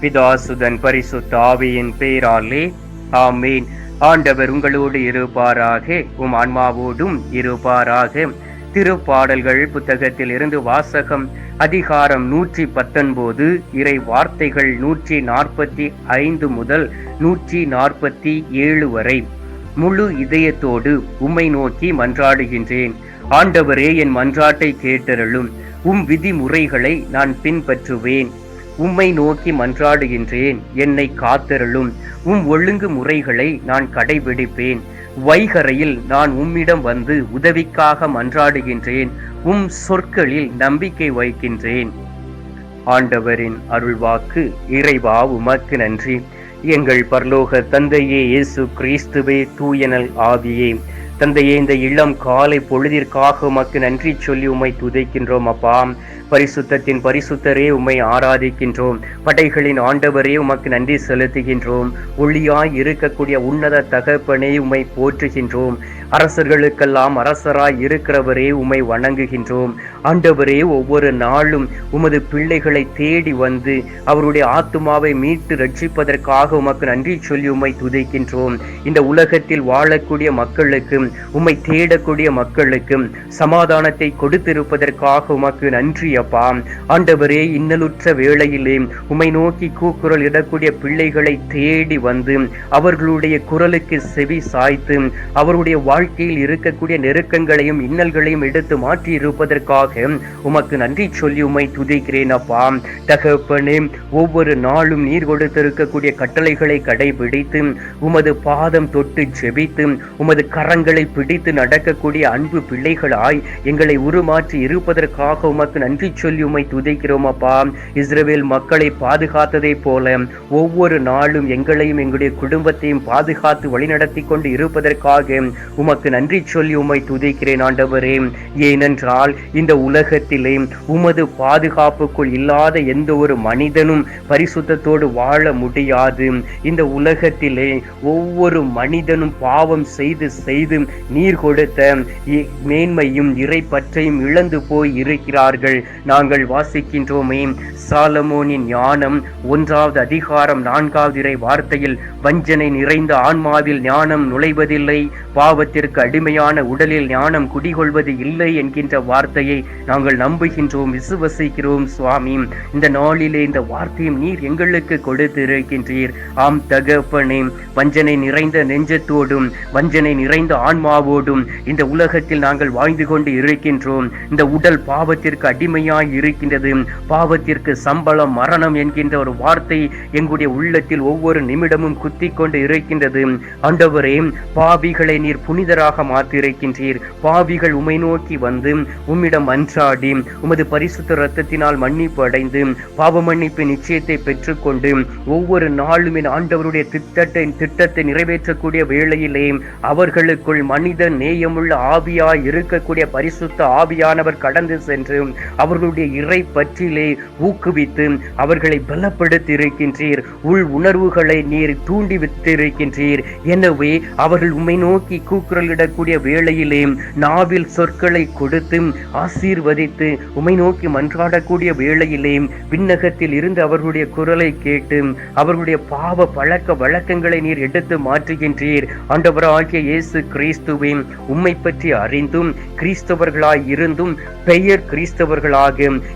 பிதாசுதன் பரிசுத்த ஆவியின் பேராலே ஆமேன். ஆண்டவர் உங்களோடு இருப்பாராக உம் ஆன்மாவோடும் இருப்பாராக. திருப்பாடல்கள் புத்தகத்தில் இருந்து வாசகம் அதிகாரம் நூற்றி பத்தொன்பது இறை வார்த்தைகள் நூற்றி நாற்பத்தி ஐந்து முதல் நூற்றி நாற்பத்தி ஏழு வரை. முழு இதயத்தோடு உம்மை நோக்கி மன்றாடுகின்றேன். ஆண்டவரே என் மன்றாட்டை கேட்டருளும். உம் விதிமுறைகளை நான் பின்பற்றுவேன். உம்மை நோக்கி மன்றாடுகின்றேன் என்னை காத்தருளும். உம் ஒழுங்கு முறைகளை நான் கடைபிடிப்பேன். வைகரையில் நான் உம்மிடம் வந்து உதவிக்காக மன்றாடுகின்றேன். உம் சொற்களில் நம்பிக்கை வைக்கின்றேன். ஆண்டவரின் அருள்வாக்கு இறைவா உமக்கு நன்றி. எங்கள் பரலோக தந்தையே இயேசு கிறிஸ்துவே தூயனல் ஆவியே. தந்தையே இந்த இளம் காலை பொழுதிற்காக உமக்கு நன்றி சொல்லி உம்மை துதைக்கின்றோம் அப்பா. பரிசுத்தத்தின் பரிசுத்தரே உம்மை ஆராதிக்கின்றோம். படைகளின் ஆண்டவரே உமக்கு நன்றி செலுத்துகின்றோம். ஒளியாய் இருக்கக்கூடிய உன்னத தகப்பனே உம்மை போற்றுகின்றோம். அரசர்களுக்கெல்லாம் அரசராய் இருக்கிறவரே உம்மை வணங்குகின்றோம். ஆண்டவரே ஒவ்வொரு நாளும் உமது பிள்ளைகளை தேடி வந்து அவருடைய ஆத்துமாவை மீட்டு ரட்சிப்பதற்காக உமக்கு நன்றி சொல்லி உம்மை துதைக்கின்றோம். இந்த உலகத்தில் வாழக்கூடிய மக்களுக்கும் உம்மை தேடக்கூடிய மக்களுக்கும் சமாதானத்தை கொடுத்திருப்பதற்காக உமக்கு நன்றி அப்பா ஆண்டவரே இன்னலுற்ற வேளையிலே உமை நோக்கி கூக்குரல் இடக்கூடிய பிள்ளைகளை தேடி வந்து அவர்களுடைய குரலுக்கு செவி சாய்த்து அவருடைய வாழ்க்கையில் இருக்கக்கூடிய நெருக்கங்களையும் இன்னல்களையும் எடுத்து மாற்றி இருப்பதற்காக உமக்கு நன்றி சொல்லி உமை துதிக்கிறேன் அப்பா. தகப்பனே ஒவ்வொரு நாளும் நீர் கொடுத்திருக்கக்கூடிய கட்டளைகளை கடைபிடித்து உமது பாதம் தொட்டு ஜெபித்து உமது கரங்களை பிடித்து நடக்கக்கூடிய அன்பு பிள்ளைகளாய் எங்களை உருமாற்றி இருப்பதற்காக உமக்கு நன்றி சொல்லி உம்மை துதிக்கிறோம் அப்பா. இஸ்ரேல் மக்களை பாதுகாத்ததை போல ஒவ்வொரு நாளும் எங்களையும் எங்களுடைய குடும்பத்தையும் பாதுகாத்து வழிநடத்தி கொண்டு இருப்பதற்காக உமக்கு நன்றி சொல்லி உம்மை துதைக்கிறேன் ஆண்டவரே. ஏனென்றால் இந்த உலகத்திலே உமது பாதுகாப்புக்குள் இல்லாத எந்த ஒரு மனிதனும் பரிசுத்தத்தோடு வாழ முடியாது. இந்த உலகத்திலே ஒவ்வொரு மனிதனும் பாவம் செய்து செய்து நீர் கொடுத்த மேன்மையும் இறைப்பற்றையும் இழந்து போய் இருக்கிறார்கள். நாங்கள் வாசிக்கின்றோமே. சாலமோனின் ஞானம் ஒன்றாவது அதிகாரம் நான்காவது இறை வார்த்தையில் வஞ்சனை நிறைந்த ஆன்மாவில் ஞானம் நுழைவதில்லை. பாவத்திற்கு அடிமையான உடலில் ஞானம் குடிகொள்வது இல்லை என்கின்ற வார்த்தையை நாங்கள் நம்புகின்றோம் விசுவசிக்கிறோம் சுவாமி. இந்த நாளிலே இந்த வார்த்தையும் நீர் எங்களுக்கு கொடுத்து இருக்கின்றீர் ஆம் தகப்பனே வஞ்சனை நிறைந்த நெஞ்சத்தோடும் வஞ்சனை நிறைந்த ஆன்மாவோடும் இந்த உலகத்தில் நாங்கள் வாழ்ந்து கொண்டு இருக்கின்றோம். இந்த உடல் பாவத்திற்கு அடிமையாய் இருக்கின்றது பாவத்திற்கு சம்பளம் மரணம் என்கின்ற ஒரு வார்த்தை எங்களுடைய உள்ளத்தில் ஒவ்வொரு நிமிடமும் குத்தி கொண்டு இருக்கின்றது. ஆண்டவரே பாவிகளை நீர் புனிதராக மாற்றியிருக்கின்றீர். பாவிகள் உமை நோக்கி வந்து உம்மிடம் அன்றாடி உமது பரிசுத்த ரத்தத்தினால் மன்னிப்பு அடைந்து பாவ மன்னிப்பு நிச்சயத்தை பெற்றுக்கொண்டு ஒவ்வொரு நாளும் என் ஆண்டவருடைய திட்டத்தை திட்டத்தை நிறைவேற்றக்கூடிய வேளையிலே அவர்களுக்குள் மனித நேயமுள்ள ஆவியாய் இருக்கக்கூடிய பரிசுத்த ஆவியானவர் கடந்து சென்று அவர்கள் அவர்களுடைய இறை பற்றிலே ஊக்குவித்து அவர்களை பலப்படுத்தி இருக்கின்றீர் உள் உணர்வுகளை நீர் தூண்டி விட்டிருக்கின்றீர் எனவே அவர்கள் உண்மை நோக்கி கூக்குரலிடக்கூடிய வேளையிலே நாவில் சொற்களை கொடுத்து ஆசீர்வதித்து உமை நோக்கி மன்றாடக்கூடிய வேளையிலே விண்ணகத்தில் இருந்து அவர்களுடைய குரலை கேட்டு அவர்களுடைய பாவ பழக்க வழக்கங்களை நீர் எடுத்து மாற்றுகின்றீர். ஆண்டவராகிய இயேசு கிறிஸ்துவின் உம்மை பற்றி அறிந்தும் கிறிஸ்தவர்களாய் இருந்தும் பெயர் கிறிஸ்தவர்களாய்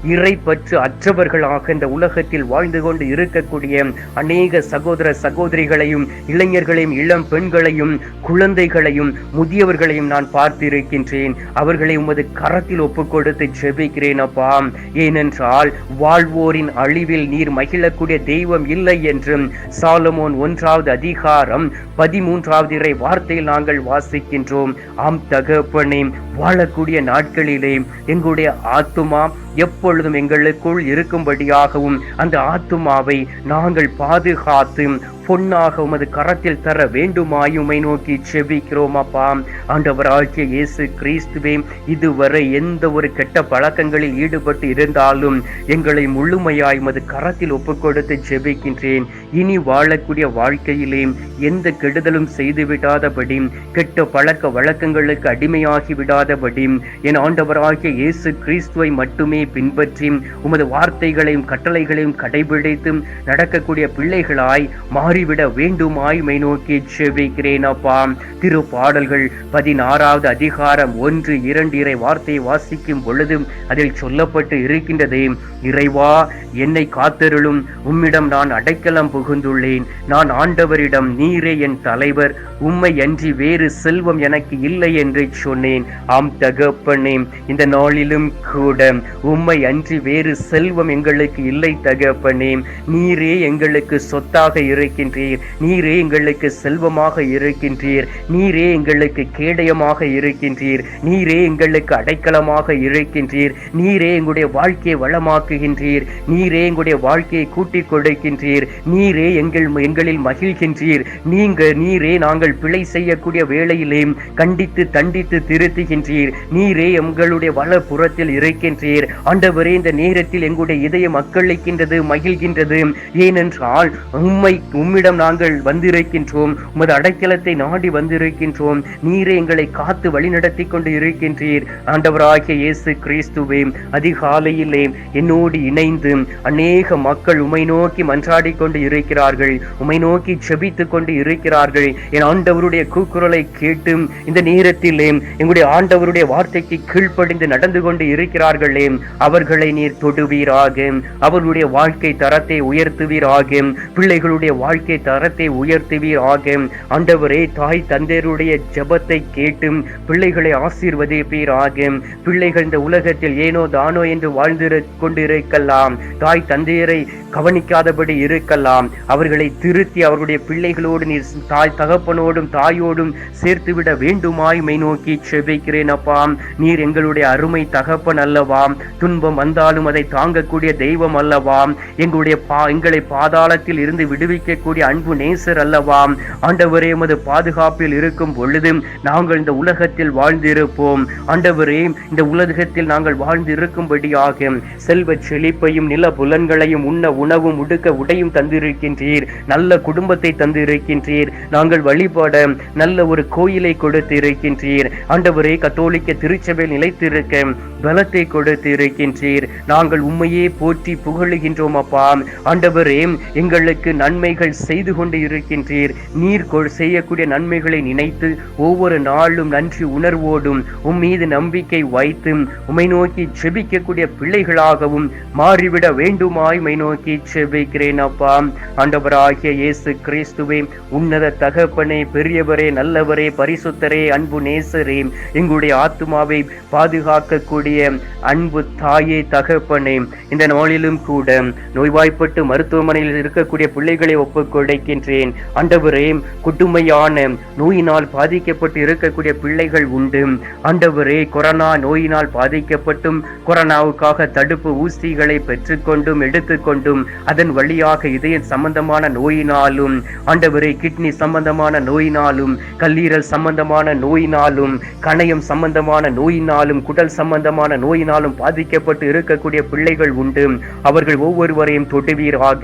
இறை பற்று அற்றவர்களாக இந்த உலகத்தில் வாழ்ந்து கொண்டு இருக்கக்கூடிய அநேக சகோதர சகோதரிகளையும் இளைஞர்களையும் இளம் பெண்களையும் குழந்தைகளையும் முதியவர்களையும் நான் பார்த்திருக்கின்றேன். அவர்களை உமது கரத்தில் ஒப்பு கொடுத்து ஜெபிக்கிறேன் அப்பா. ஏனென்றால் வாழ்வோரின் அழிவில் நீர் மகிழக்கூடிய தெய்வம் இல்லை என்றும் சாலமோன் ஒன்றாவது அதிகாரம் பதிமூன்றாவது இறை வார்த்தையில் நாங்கள் வாசிக்கின்றோம். ஆம் தகப்பனே வாழக்கூடிய நாட்களிலே எங்களுடைய ஆத்துமா எப்பொழுதும் எங்களுக்குள் இருக்கும்படியாகவும் அந்த ஆத்துமாவை நாங்கள் பாதுகாத்து பொன்னாக உமது கரத்தில் தர வேண்டுமாயுமை நோக்கி செபிக்கிறோம் அப்பா. ஆண்டவராகிய இயேசு கிறிஸ்துவே இதுவரை எந்த ஒரு கெட்ட பழக்கங்களில் ஈடுபட்டு இருந்தாலும் எங்களை முழுமையாய் உமது கரத்தில் ஒப்புக்கொடுத்து ஜெபிக்கின்றேன் இனி வாழக்கூடிய வாழ்க்கையிலே எந்த கெடுதலும் செய்துவிடாதபடி கெட்ட பழக்க வழக்கங்களுக்கு அடிமையாகி விடாதபடி என் ஆண்டவராகிய இயேசு கிறிஸ்துவை மட்டுமே பின்பற்றி உமது வார்த்தைகளையும் கட்டளைகளையும் கடைபிடித்து நடக்கக்கூடிய பிள்ளைகளாய் மாறி மாறிவிட வேண்டுமாய் மை நோக்கி செவிக்கிறேன் அப்பா. திருப்பாடல்கள் பதினாறாவது அதிகாரம் ஒன்று இரண்டு இறை வார்த்தையை வாசிக்கும் பொழுது அதில் சொல்லப்பட்டு இருக்கின்றது. இறைவா என்னை காத்தருளும். உம்மிடம் நான் அடைக்கலம் புகுந்துள்ளேன். நான் ஆண்டவரிடம் நீரே என் தலைவர். உம்மை அன்றி வேறு செல்வம் எனக்கு இல்லை என்று சொன்னேன். ஆம் தகப்பனே இந்த நாளிலும் கூட உம்மை அன்றி வேறு செல்வம் எங்களுக்கு இல்லை தகப்பனே. நீரே எங்களுக்கு சொத்தாக இருக்கின்ற இருக்கின்றீர் நீரே எங்களுக்கு செல்வமாக இருக்கின்றீர். நீரே எங்களுக்கு கேடயமாக இருக்கின்றீர். நீரே எங்களுக்கு அடைக்கலமாக இருக்கின்றீர். நீரே எங்களுடைய வாழ்க்கையை வளமாக்குகின்றீர். நீரே எங்களுடைய வாழ்க்கையை கூட்டிக் கொடுக்கின்றீர். நீரே எங்கள் எங்களில் மகிழ்கின்றீர். நீங்க நீரே நாங்கள் பிழை செய்யக்கூடிய வேளையிலே கண்டித்து தண்டித்து திருத்துகின்றீர். நீரே எங்களுடைய வலப்புறத்தில் இருக்கின்றீர். ஆண்டவரே இந்த நேரத்தில் எங்களுடைய இதயம் மக்களிக்கின்றது மகிழ்கின்றது. ஏனென்றால் உண்மை உம்மை உம்மிடம் நாங்கள் வந்திருக்கின்றோம். உமது அடைக்கலத்தை நாடி வந்திருக்கின்றோம். நீரே எங்களை காத்து வழிநடத்தி கொண்டு இருக்கின்றீர். ஆண்டவராகிய இயேசு கிறிஸ்துவே அதிகாலையிலே என்னோடு இணைந்து அநேக மக்கள் உமை நோக்கி மன்றாடி கொண்டு இருக்கிறார்கள். உமை நோக்கி செபித்துக் கொண்டு இருக்கிறார்கள். என் ஆண்டவருடைய கூக்குரலை கேட்டு இந்த நேரத்திலே எங்களுடைய ஆண்டவருடைய வார்த்தைக்கு கீழ்ப்படிந்து நடந்து கொண்டு இருக்கிறார்களே அவர்களை நீர் தொடுவீராக. அவர்களுடைய வாழ்க்கை தரத்தை உயர்த்துவீராக. பிள்ளைகளுடைய வாழ்க்கை தரத்தை உயர்த்துவீராக ஆண்டவரே தாய் தந்தையருடைய ஜபத்தை கேட்டும். பிள்ளைகளை ஆசீர்வதிப்பீராக பிள்ளைகள் இந்த உலகத்தில் ஏனோ தானோ என்று வாழ்ந்திரு கொண்டிருக்கலாம். தாய் தந்தையரை கவனிக்காதபடி இருக்கலாம். அவர்களை திருத்தி அவருடைய பிள்ளைகளோடு நீர் தாய் தகப்பனோடும் தாயோடும் சேர்த்துவிட வேண்டுமாய் மை நோக்கி செபிக்கிறேன் அப்பாம் நீர் எங்களுடைய அருமை தகப்பன் அல்லவாம் துன்பம் வந்தாலும் அதை தாங்கக்கூடிய தெய்வம் அல்லவாம் எங்களுடைய பா எங்களை பாதாளத்தில் இருந்து விடுவிக்க இருக்கக்கூடிய அன்பு நேசர் அல்லவா? ஆண்டவரே எமது பாதுகாப்பில் இருக்கும் பொழுது நாங்கள் இந்த உலகத்தில் வாழ்ந்திருப்போம். ஆண்டவரே இந்த உலகத்தில் நாங்கள் வாழ்ந்திருக்கும்படியாக செல்வ செழிப்பையும் நில புலன்களையும் உண்ண உணவும் உடுக்க உடையும் தந்திருக்கின்றீர். நல்ல குடும்பத்தை தந்திருக்கின்றீர். நாங்கள் வழிபாட நல்ல ஒரு கோயிலை கொடுத்து இருக்கின்றீர் ஆண்டவரே கத்தோலிக்க திருச்சபையில் நிலைத்திருக்க பலத்தை கொடுத்து இருக்கின்றீர் நாங்கள் உண்மையே போற்றி புகழுகின்றோம் அப்பா. ஆண்டவரே எங்களுக்கு நன்மைகள் செய்து கொண்டு இருக்கின்றீர். நீர் கொள் செய்யக்கூடிய நன்மைகளை நினைத்து ஒவ்வொரு நாளும் நன்றி உணர்வோடும் உம் மீது நம்பிக்கை வைத்து உமை நோக்கி செபிக்கக்கூடிய பிள்ளைகளாகவும் மாறிவிட வேண்டுமாய் உமை நோக்கி செபிக்கிறேன் அப்பா. ஆண்டவராகிய இயேசு கிறிஸ்துவே உன்னத தகப்பனே பெரியவரே நல்லவரே பரிசுத்தரே அன்பு நேசரே எங்களுடைய ஆத்துமாவை பாதுகாக்கக்கூடிய அன்பு தாயே தகப்பனே இந்த நாளிலும் கூட நோய்வாய்ப்பட்டு மருத்துவமனையில் இருக்கக்கூடிய பிள்ளைகளை ஒப்பு கொடுக்கின்றேன். ஆண்டவரே கொடுமையான நோயினால் பாதிக்கப்பட்டு இருக்கக்கூடிய பிள்ளைகள் உண்டு. ஆண்டவரே கொரோனா நோயினால் பாதிக்கப்பட்டும் கொரோனாவுக்காக தடுப்பு ஊசிகளை பெற்றுக்கொண்டும் எடுத்துக்கொண்டும் அதன் வழியாக இதய சம்பந்தமான நோயினாலும் ஆண்டவரே கிட்னி சம்பந்தமான நோயினாலும் கல்லீரல் சம்பந்தமான நோயினாலும் கணையம் சம்பந்தமான நோயினாலும் குடல் சம்பந்தமான நோயினாலும் பாதிக்கப்பட்டு இருக்கக்கூடிய பிள்ளைகள் உண்டு. அவர்கள் ஒவ்வொருவரையும் தொடுவீராக.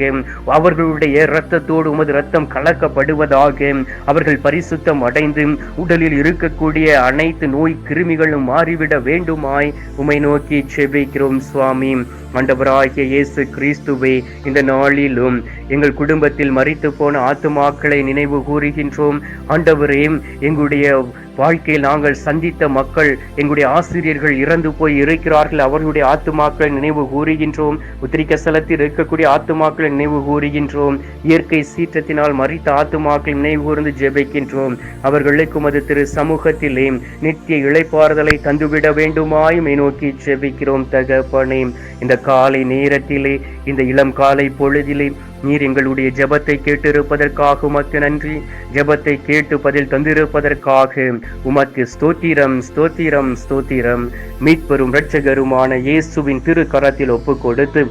அவர்களுடைய இரத்தத்தோடு உமது ரத்தம் கலக்கப்படுவதாக அவர்கள் பரிசுத்தம் அடைந்து உடலில் இருக்கக்கூடிய அனைத்து நோய் கிருமிகளும் மாறிவிட வேண்டுமாய் உமை நோக்கி செபிக்கிறோம் சுவாமி. ஆண்டவராகிய இயேசு கிறிஸ்துவை இந்த நாளிலும் எங்கள் குடும்பத்தில் மறித்து போன ஆத்துமாக்களை நினைவு கூறுகின்றோம். ஆண்டவரே எங்களுடைய வாழ்க்கையில் நாங்கள் சந்தித்த மக்கள் எங்களுடைய ஆசிரியர்கள் இறந்து போய் இருக்கிறார்கள். அவர்களுடைய ஆத்துமாக்களை நினைவு கூறுகின்றோம். உத்திரிக்க ஸ்தலத்தில் இருக்கக்கூடிய ஆத்துமாக்களை நினைவு கூறுகின்றோம். இயற்கை சீற்றத்தினால் மறித்த ஆத்துமாக்களை நினைவு கூர்ந்து ஜெபிக்கின்றோம். அவர்களுக்கு உமது திரு சமூகத்திலே நித்திய இளைப்பாறுதலை தந்துவிட வேண்டுமாய் நோக்கி ஜெபிக்கிறோம் தகப்பனே. இந்த காலை நேரத்திலே இந்த இளம் காலை பொழுதிலே நீர் எங்களுடைய ஜபத்தை கேட்டிருப்பதற்காக உமக்கு நன்றி. ஜபத்தை கேட்டு பதில் தந்திருப்பதற்காக உமக்கு ஸ்தோத்திரம் ஸ்தோத்திரம் ஸ்தோத்திரம். மீட்பெரும் இரட்சகருமான இயேசுவின் திரு கரத்தில் ஒப்பு கொடுத்து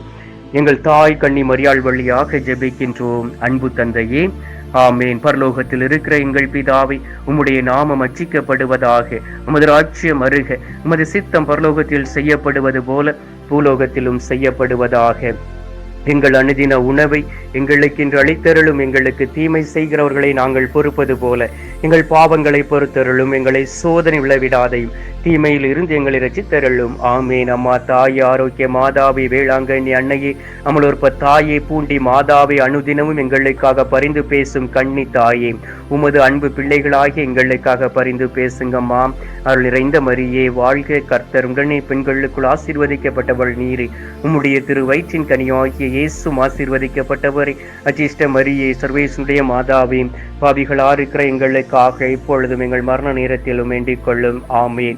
எங்கள் தாய் கண்ணி மரியாள் வழியாக ஜெபிக்கின்றோம். அன்பு தந்தையே ஆமேன். பரலோகத்தில் இருக்கிற எங்கள் பிதாவை உம்முடைய நாமம் அச்சிக்கப்படுவதாக உமது ராஜ்யம் அருக உமது சித்தம் பரலோகத்தில் செய்யப்படுவது போல பூலோகத்திலும் செய்யப்படுவதாக. எங்கள் அணுதின உணவை எங்களுக்கு இன்று அளித்தருளும் எங்களுக்கு தீமை செய்கிறவர்களை நாங்கள் பொறுப்பது போல எங்கள் பாவங்களை பொறுத்தருளும் எங்களை சோதனை விளைவிடாதையும் தீமையில் இருந்து எங்களை ரசித்தருளும். ஆமேன். அம்மா தாய் ஆரோக்கிய மாதாவி வேளாங்கண்ணி அன்னையே அமலோற்ப தாயே பூண்டி மாதாவை அனுதினமும் எங்களுக்காக பரிந்து பேசும் கண்ணி தாயே. உமது அன்பு பிள்ளைகளாகிய எங்களுக்காக பரிந்து பேசுங்கம்மா. அருள் இறைந்த மரியே வாழ்க கர்த்தர். உடனே பெண்களுக்குள் ஆசீர்வதிக்கப்பட்டவள் நீர். உம்முடைய திரு வயிற்றின் கனியாகிய இயேசும் ஆசீர்வதிக்கப்பட்டவர். அஜிஷ்ட மரியே சர்வேசுடைய மாதாவே பாவிகளா இருக்கிற எங்களுக்காக இப்பொழுதும் எங்கள் மரண நேரத்திலும் வேண்டிக் கொள்ளும். ஆமேன்.